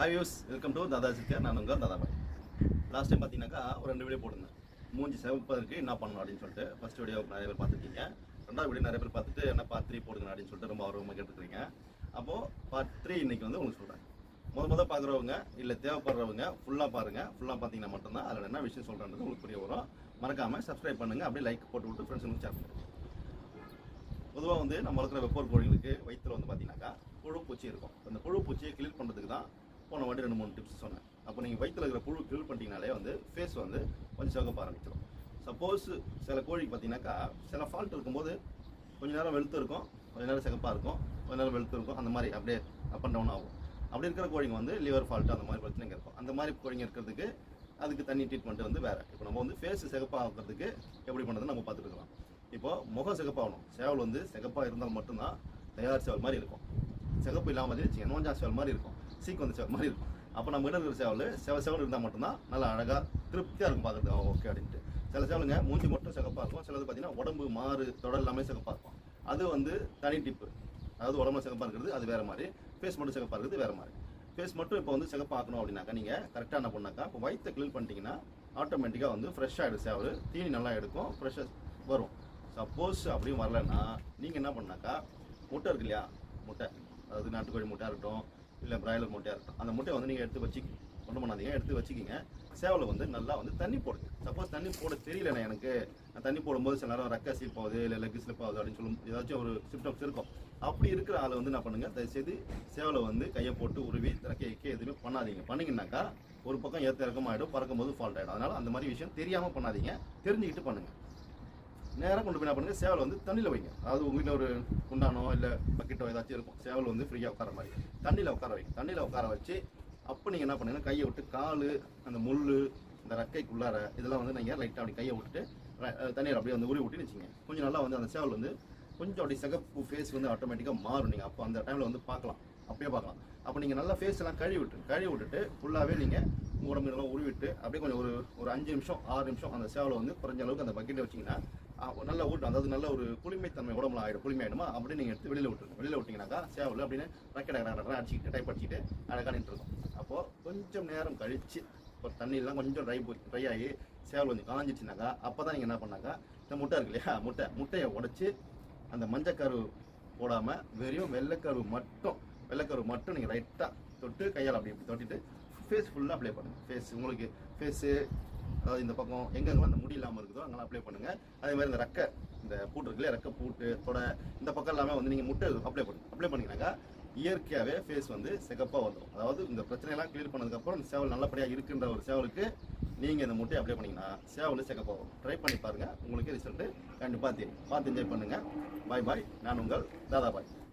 Hi use welcome to தாதா சித்தியா நான் உங்கள் தாதாபாய் லாஸ்ட் டைம் பார்த்தீங்கன்னாக்கா ஒரு ரெண்டு வீடியோ போட்டிருந்தேன். மூஞ்சி செவப்பதற்கு என்ன பண்ணணும் அப்படின்னு சொல்லிட்டு ஃபர்ஸ்ட் வீடியோ நிறைய பேர் பார்த்துருக்கீங்க. ரெண்டாவது வீடியோ நிறைய பேர் பார்த்துட்டு என்ன பார்ட் த்ரீ போடுங்க அப்படின்னு சொல்லிட்டு ரொம்ப ஆர்வமாக கேட்டுருக்கீங்க அப்போது பார்ட் த்ரீ இன்னைக்கு வந்து உங்களுக்கு சொல்கிறேன் முத முத பார்க்குறவங்க இல்லை தேவைப்படுறவங்க ஃபுல்லாக பாருங்கள் ஃபுல்லாக பார்த்தீங்கன்னா மட்டும்தான் அதில் என்ன விஷயம் சொல்கிறேன்றது உங்களுக்கு புரிய வரும். மறக்காமல் சப்ஸ்கிரைப் பண்ணுங்கள் அப்படியே லைக் போட்டு விட்டு ஃப்ரெண்ட்ஸுங்களுக்கு ஷேர் பண்ணுங்கள் பொதுவாக வந்து நம்ம வளர்க்குற வெப்போர் கோழிகளுக்கு வயிற்றில் வந்து பார்த்தீங்கன்னாக்கா புழு பூச்சி இருக்கும். அந்த புழு பூச்சியை கிளியர் பண்ணுறதுக்கு போன வாட்டி ரெண்டு மூணு டிப்ஸ் சொன்னேன். அப்போ நீங்கள் வயிற்றுல இருக்கிற புழு கிளியர் பண்ணிட்டீங்கனாலே வந்து ஃபேஸ் வந்து கொஞ்சம் சிவக்க ஆரம்பிச்சிடும் சப்போஸ் சில கோழிக்கு பார்த்தீங்கன்னாக்கா சில ஃபால்ட் இருக்கும்போது கொஞ்ச நேரம் வெளுத்து இருக்கும் கொஞ்ச நேரம் சிகப்பாக இருக்கும் கொஞ்ச நேரம் வெளுத்து இருக்கும் அந்த மாதிரி அப்படியே அப் அண்ட் டவுன் ஆகும். அப்படி இருக்கிற கோழிங்க வந்து லிவர் ஃபால்ட் அந்த மாதிரி பிரச்சனைங்க இருக்கும். அந்த மாதிரி கோழிங்க இருக்கிறதுக்கு அதுக்கு தண்ணி ட்ரீட்மெண்ட் வந்து வேறு. இப்போ நம்ம வந்து ஃபேஸ் சிகப்பாக ஆகிறதுக்கு எப்படி பண்ணுறதுன்னு நம்ம பார்த்துருக்கலாம் இப்போ முகம் சிகப்பாகணும். சேவல் வந்து சிகப்பாக இருந்தால் மட்டும்தான் தயார் சேவல் மாதிரி இருக்கும். சிகப்பு இல்லாமல் வச்சு நோஞ்சா சேவல் மாதிரி இருக்கும். சீக்கு வந்து மாதிரி இருக்கும் அப்போ நம்ம கிட்ட இருக்கிற சேவல்? செவ செவல் இருந்தால் மட்டும்தான் நல்லா அழகாக திருப்தியாக இருக்கும் பார்க்குறது ஓகே அப்படின்ட்டு. சில சேவலுங்க மூஞ்சி மட்டும் சிகப்பாக இருக்கும். சிலது பார்த்தீங்கன்னா உடம்பு மாறு தொடர் எல்லாமே சிகப்பாக இருக்கும். அது வந்து தனி டிப்பு. அதாவது உடம்புல சிகப்பாக இருக்கிறது அது வேறு மாதிரி. ஃபேஸ் மட்டும் சிகப்பாக இருக்கிறது வேறு மாதிரி. ஃபேஸ் மட்டும் இப்போ வந்து சிகப்பாக்கணும் அப்படின்னாக்கா நீங்கள் கரெக்டாக என்ன பண்ணாக்கா இப்போ வயிற்றை க்ளீன் பண்ணிட்டீங்கன்னா ஆட்டோமேட்டிக்காக வந்து ஃப்ரெஷ்ஷாக ஆகிடும் சேவல். தீனி நல்லா எடுக்கும் ஃப்ரெஷ்ஷாக வரும். சப்போஸ் அப்படியும் வரலன்னா நீங்கள் என்ன பண்ணாக்கா முட்டை இருக்கு இல்லையா? முட்டை. அதாவது நாட்டுக்கோழி முட்டையாக இருக்கட்டும் இல்லை பிராய்லர் முட்டையாக இருக்கட்டும். அந்த முட்டையை வந்து நீங்கள் எடுத்து வச்சு ஒன்றும் பண்ணாதீங்க. எடுத்து வச்சுக்கிங்க. சேவலை வந்து நல்லா வந்து தண்ணி போடுங்க சப்போஸ் தண்ணி போட தெரியலண்ணே எனக்கு. நான் தண்ணி போடும்போது சில நேரம் ரெக்க ஸ்லிப் ஆகுது இல்லை லெக் ஸ்லிப் ஆகுது அப்படின்னு சொல்லும் ஏதாச்சும் ஒரு சிம்டம்ஸ் இருக்கும். அப்படி இருக்கிற ஆளை வந்து என்ன பண்ணுங்கள் தயவுசெய்து சேவலை வந்து கையை போட்டு உருவி ரெக்கைக்கு எதுவுமே பண்ணாதீங்க. பண்ணீங்கன்னாக்கா ஒரு பக்கம் ஏற்ற இறக்கமாயிடும் பறக்கும்போது ஃபால்ட் ஆகிடும் அதனால் அந்த மாதிரி விஷயம் தெரியாமல் பண்ணாதீங்க. தெரிஞ்சுக்கிட்டு பண்ணுங்கள் நேராக கொண்டு போய் என்ன பண்ணுங்க சேவல் வந்து தண்ணியில் வைங்க. அதாவது உங்கள் வீட்டில் ஒரு குண்டானோ இல்லை பக்கெட்டோ ஏதாச்சும் இருக்கும். சேவல் வந்து ஃப்ரீயாக உட்கார மாதிரி. தண்ணியில் உட்கார வைங்க. தண்ணியில் உட்கார வச்சு அப்போ நீங்கள் என்ன பண்ணுங்கன்னா கையை விட்டு கால் அந்த முள் இந்த ரக்கைக்குள்ளார இதெல்லாம் வந்து நீங்கள் லைட்டாக அப்படி கையை விட்டுட்டு தண்ணியில் அப்படியே வந்து உருவி விட்டுன்னு வச்சுங்க கொஞ்சம் நல்லா வந்து அந்த சேவல் வந்து கொஞ்சம் அப்படி சிகப்பு ஃபேஸ் வந்து ஆட்டோமேட்டிக்காக மாறும். நீங்கள் அப்போ அந்த டைமில் வந்து பார்க்கலாம். அப்படியே பார்க்கலாம். அப்போ நீங்கள் நல்லா ஃபேஸ் எல்லாம் கழுவி விட்டு கழுவி விட்டுட்டு ஃபுல்லாகவே நீங்கள் உடம்பு எல்லாம் உருவிட்டு அப்படியே கொஞ்சம் ஒரு ஒரு அஞ்சு நிமிஷம் ஆறு நிமிஷம் அந்த சேவலை வந்து குறைஞ்ச அளவுக்கு அந்த பக்கெட்டை வச்சிங்கன்னா நல்ல ஊட்டும் அதாவது நல்ல ஒரு குளிமைத்தன்மை உடம்புல ஆகிடும் குளிமை ஆகிடுமா அப்படியே நீங்கள் எடுத்து வெளியில் விட்டுருங்க. வெளியில் விட்டிங்கனாக்கா சேவல் அப்படின்னு ரக்கெட் அடிச்சுக்கிட்டு டைப் அடிச்சுட்டு அழகாக இருக்கும் அப்போது கொஞ்சம் நேரம் கழித்து ஒரு தண்ணியெல்லாம் கொஞ்சம் ட்ரை போய் ட்ரை ஆகி சேவல் கொஞ்சம் காஞ்சிச்சுனாக்கா அப்போ தான் நீங்கள் என்ன பண்ணாக்கா இந்த முட்டை இருக்கு இல்லையா? முட்டை முட்டையை உடச்சி அந்த மஞ்சக்கரு போடாமல் வெறும் வெள்ளைக்கரு மட்டும் வெள்ளைக்கரு மட்டும் நீங்கள் லைட்டாக தொட்டு கையால் அப்படி இப்படி தொட்டிட்டு ஃபேஸ் ஃபுல்லாக அப்ளை பண்ணுங்கள் ஃபேஸ் உங்களுக்கு ஃபேஸு அதாவது இந்த பக்கம் எங்கெங்கெல்லாம் அந்த முடி இல்லாமல் இருக்குதோ அங்கெல்லாம் அப்ளை பண்ணுங்கள் அதே மாதிரி இந்த ரெக்கை இந்த பூட்டு இருக்குல்ல இல்லையா ரெக்கை பூட்டு தொடை இந்த பக்கம் எல்லாமே வந்து நீங்கள் முட்டை அப்ளை பண்ணுங்க அப்ளை பண்ணிங்கனாக்கா இயற்கையாகவே ஃபேஸ் வந்து சிகப்பாக வந்துடும் அதாவது இந்த பிரச்சனையெல்லாம் கிளியர் பண்ணதுக்கப்புறம் சேவல் நல்லபடியாக இருக்குன்ற ஒரு சேவலுக்கு நீங்கள் இந்த முட்டையை அப்ளை பண்ணிங்கன்னா சேவல் சிகப்பாக வரும். ட்ரை பண்ணி பாருங்கள் உங்களுக்கு ரிசல்ட்டு கண்டிப்பாக தெரியும். பார்த்து என்ஜாய் பண்ணுங்கள் பாய் பாய் நான் உங்கள் தாதா பாய்.